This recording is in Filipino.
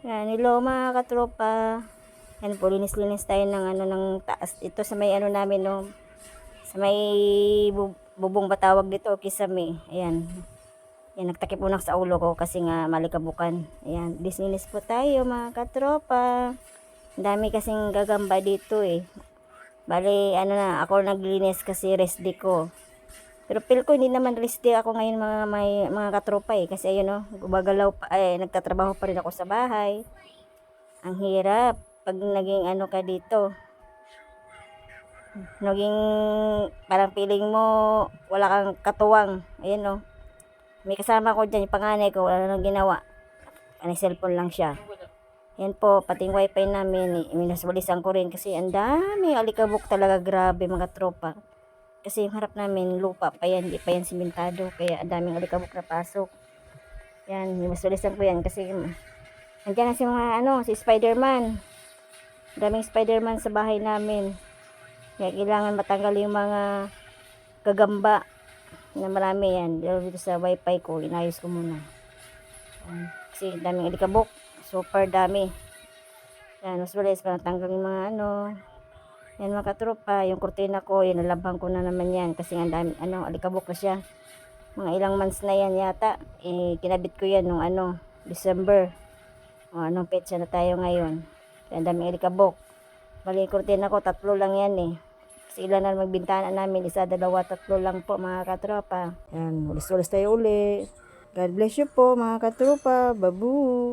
Yan, hello mga katropa. Yan po, linis-linis tayo ng ano ng taas. Ito sa may ano namin no. Sa may bu- bubong batawag dito, kisame. Ayan. Yan, nagtakip unak sa ulo ko kasi nga malikabukan. Ayan, linis po tayo mga katropa. Ang dami kasing gagamba dito eh. Bali, ano na, ako naglinis kasi rest day ko. Pero feel ko hindi naman rest day ako ngayon mga may, mga katropa eh. Kasi ayun no, gumagalaw pa, eh, nagtatrabaho pa rin ako sa bahay. Ang hirap pag naging ano ka dito. Naging parang feeling mo wala kang katuwang. Ayun no. May kasama ko dyan, yung panganay ko, wala nang ginawa. Ano, cellphone lang siya. Yan po, pati yung wifi namin, minaswalisan ko rin kasi ang dami alikabok talaga, grabe mga tropa. Kasi yung harap namin, lupa pa yan, hindi pa yan simentado, kaya ang daming alikabok na pasok. Yan, minaswalisan ko yan kasi nandiyan na si mga ano, si Spider-Man. Daming Spider-Man sa bahay namin. Kaya kailangan matanggal yung mga gagamba na marami yan. Lalo dito sa wifi ko, inayos ko muna. Yan. Kasi daming alikabok. Super dami. Yan, mas pa natanggal yung mga ano. Yan mga katropa, yung kurtina ko, yun, nalabang ko na naman yan. Kasi ang dami, ano, alikabok na siya. Mga ilang months na yan yata. Eh, kinabit ko yan nung ano, December. O, anong petsa na tayo ngayon. Kaya ang daming alikabok. Bali, kurtina ko, tatlo lang yan eh. Kasi ilan na magbintana namin, isa, dalawa, tatlo lang po mga katropa. Yan, ulis-ulis tayo uli. God bless you po mga katropa. Babu!